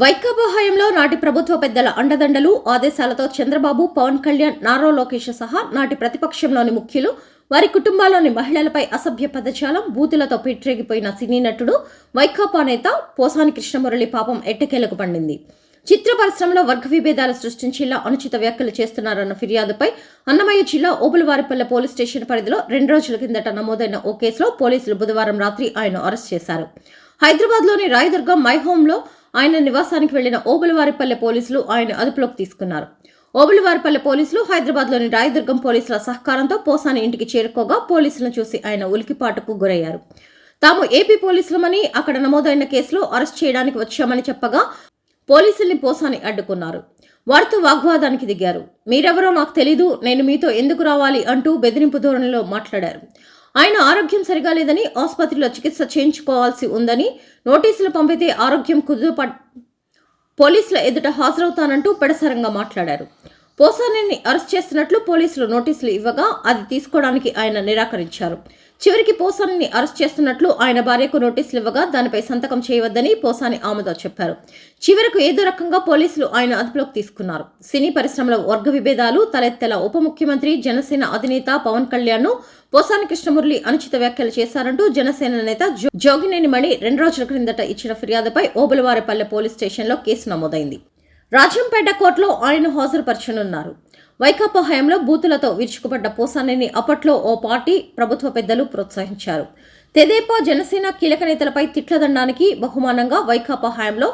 వైకాపా హయాంలో నాటి ప్రభుత్వ పెద్దల అండదండలు ఆదేశాలతో చంద్రబాబు పవన్ కళ్యాణ్ నారో లోకేష్ సహా నాటి ప్రతిపక్షంలోని ముఖ్యులు వారి కుటుంబాల్లోని మహిళలపై అసభ్య పదజాలం బూతులతో పెట్టిరేగిపోయిన సినీ నటుడు వైకాపా నేత పోసాని కృష్ణమురళి పాపం ఎట్టకేలకు పండింది. చిత్ర పరిశ్రమలో వర్గ విభేదాలు సృష్టించేలా అనుచిత వ్యాఖ్యలు చేస్తున్నారన్న ఫిర్యాదుపై అన్నమయ్య జిల్లా ఓబులవారిపల్లె పోలీస్ స్టేషన్ పరిధిలో రెండు రోజుల కిందట నమోదైన ఓ కేసులో పోలీసులు బుధవారం రాత్రి ఆయన అరెస్ట్ చేశారు. హైదరాబాద్లోని రాయదుర్గం మై హోంలో ఆయన నివాసానికి వెళ్ళిన ఓబులవారిపల్లె పోలీసులు ఆయన అదుపులోకి తీసుకున్నారు. ఓబులవారిపల్లె పోలీసులు హైదరాబాద్లోని రాయదుర్గం పోలీసుల సహకారంతో పోసాని ఇంటికి చేరుకోగా పోలీసులను చూసి ఆయన ఉలికిపాటుకు గురయ్యారు. తాము ఏపీ పోలీసులమని అక్కడ నమోదైన కేసులో అరెస్ట్ చేయడానికి వచ్చామని చెప్పగా పోలీసుల్ని పోసాని అడ్డుకున్నారు. వారితో వాగ్వాదానికి దిగారు. మీరెవరో నాకు తెలీదు నేను మీతో ఎందుకు రావాలి అంటూ బెదిరింపు ధోరణిలో మాట్లాడారు. ఆయన ఆరోగ్యం సరిగా లేదని ఆసుపత్రిలో చికిత్స చేయించుకోవాల్సి ఉందని నోటీసులు పంపితే ఆరోగ్యం కుదుప పోలీసుల ఎదుట హాజరవుతానంటూ పెడసరంగా మాట్లాడారు. పోసానిని అరెస్ట్ చేస్తున్నట్లు పోలీసులు నోటీసులు ఇవ్వగా అది తీసుకోవడానికి ఆయన నిరాకరించారు. చివరికి పోసానిని అరెస్ట్ చేస్తున్నట్లు ఆయన భార్యకు నోటీసులు ఇవ్వగా దానిపై సంతకం చేయవద్దని పోసాని ఆమెతో చెప్పారు. చివరకు ఏదో రకంగా పోలీసులు ఆయన అదుపులోకి తీసుకున్నారు. సినీ పరిశ్రమలో వర్గ విభేదాలు తలెత్తేలా ఉప ముఖ్యమంత్రి జనసేన అధినేత పవన్ కళ్యాణ్ను పోసాని కృష్ణమురళి అనుచిత వ్యాఖ్యలు చేశారంటూ జనసేన నేత జోగినేని మణి రెండు రోజుల క్రిందట ఇచ్చిన ఫిర్యాదుపై ఓబులవారిపల్లె పోలీస్ స్టేషన్లో కేసు నమోదైంది. రాజంపేట కోర్టులో ఆయన హాజరుపరచనున్నారు. వైకాపా హయాంలో బూతులతో విరుచుకుపడ్డ పోసానిని అప్పట్లో ఓ పార్టీ ప్రభుత్వ పెద్దలు ప్రోత్సహించారు. తెదేపా జనసేన కీలక నేతలపై తిట్లదండానికి బహుమానంగా వైకాపా హయాంలో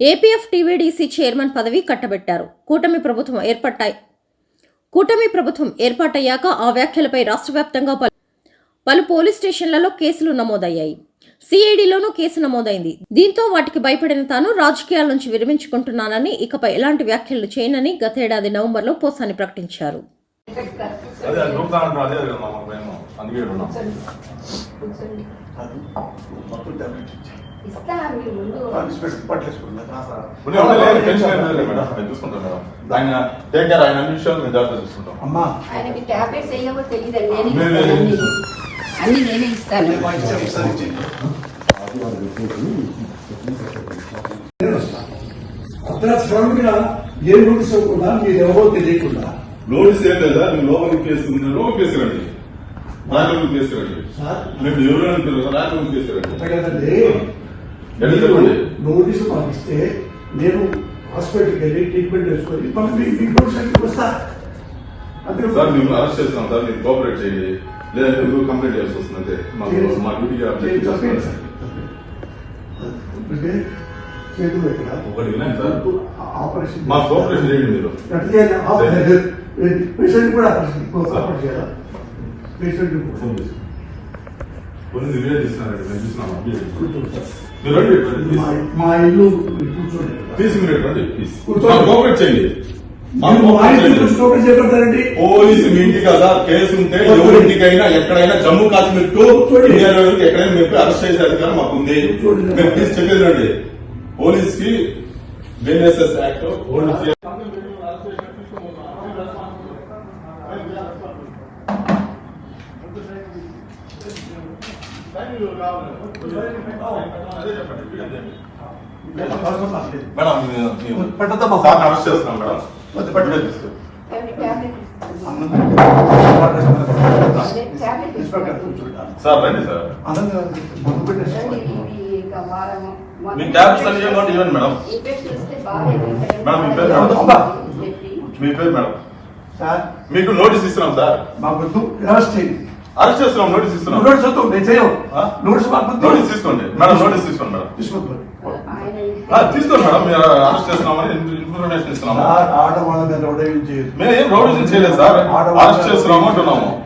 ఏపీఎఫ్ టీవీడీసీ చైర్మన్ పదవి కట్టబెట్టారు. కూటమి ప్రభుత్వం ఏర్పడ్డాయి. కూటమి ప్రభుత్వం ఏర్పాటయ్యాక ఆ వ్యాఖ్యలపై రాష్ట్ర వ్యాప్తంగా పలు పలు పోలీస్ స్టేషన్లలో కేసులు నమోదయ్యాయి. సిఐడిలోనూ కేసు నమోదైంది. దీంతో వాటికి భయపడిన తాను రాజకీయాల నుంచి విరమించుకుంటున్నానని ఇకపై ఎలాంటి వ్యాఖ్యలు చేయనని గతేడాది నవంబర్లో పోసాని ప్రకటించారు. అన్ని నేనే ఇస్తాను. నేనే సమయంలో ఏ నోటీస్ ఇవ్వకుండా మీరు ఎవరో తెలియకుండా నోటీస్ ఏం లేదా మీరు లోపలికి కేసు లోపలికి రాజలోకి కేసురండి సార్ మేము ఎవరు అంటారు రాజలోకి కేసురండి అంతే కదండి ఎక్కడ చెప్పండి నోటీసు పంపిస్తే నేను హాస్పిటల్కి వెళ్ళి ట్రీట్మెంట్ చేసుకొని మళ్ళీ మీ- మీ నోటీస్ వస్తా అంతే సార్ మేము అరెస్ట్ చేస్తున్నాం సార్ మీరు కోఆపరేట్ చేయండి లేదంటే మీరు కంప్లైంట్ చేయాల్సి వస్తుంది అంతే మాకు మా డ్యూటీగా నేను చెప్పేది సార్. అంటే చేతులు సార్. ఆపరేషన్ మా కోఆపరేషన్ చేయండి మీరు. ఎట్లా చేయాలి? ఆపరేషన్ పేషెంట్ కూడా ఆపరేషన్ ఆపరేషన్ చేయాలా. పేషెంట్ కొన్ని వీడియో తీస్తున్నారండి మేము. మీరు రండి మా ఇల్లు కూర్చోండి. కదా. తీసి మీరు రండి ప్లీజ్ కోఆపరేట్ చేయండి. మాకు మీరు మా కోఆపరేట్ ఇంటికి చేయండి. వచ్చి నోటీస్ చేపడతారండి పోలీసు మీ ఇంటి కదా కేసు ఉంటే ఎవరింటికైనా ఎక్కడైనా జమ్మూ కాశ్మీర్ టు చూడండి. ఇండియాలో ఎక్కడైనా మీరు అరెస్ట్ చేసే అధికారం మాకు ఉంది చూడండి. మీరు ప్లీజ్ చెప్పేది రండి పోలీస్కి బిఎన్ఎస్ఎస్ యాక్ట్ పోలీస్ మేడం మేము పెట్టద్దమ్మా. సార్ అరెస్ట్ చేస్తున్నాం మేడం వద్దు. సార్ రండి మీకు ట్యాబ్లెట్స్ అన్ని ఇవ్వండి ఇవ్వండి మేడం. మేడం, మీ పేరు మేడం? అబ్బా. చెప్పి. మీ పేరు మేడం. సార్. మీకు నోటీస్ ఇస్తున్నాం సార్. మాకు వద్దు అరెస్ట్ చేయండి. అరెస్ట్ చేస్తున్నాం నోటీస్ ఇస్తున్నాం. నోటీస్ వద్దు నేను ఆ? నోటీస్ మాకు. నోటీస్ తీసుకోండి. మేడం నోటీస్ తీసుకోండి మేడం. ఆ, తీసుకోండి మేడం. మీరు అరెస్ట్ చేస్తున్నామని ఇన్ఫర్మేషన్ ఇస్తున్నాము. ఆట వాళ్ళ మేము ఏం చేయలేదు సార్. అరెస్ట్ చేస్తున్నాము అంటున్నాము.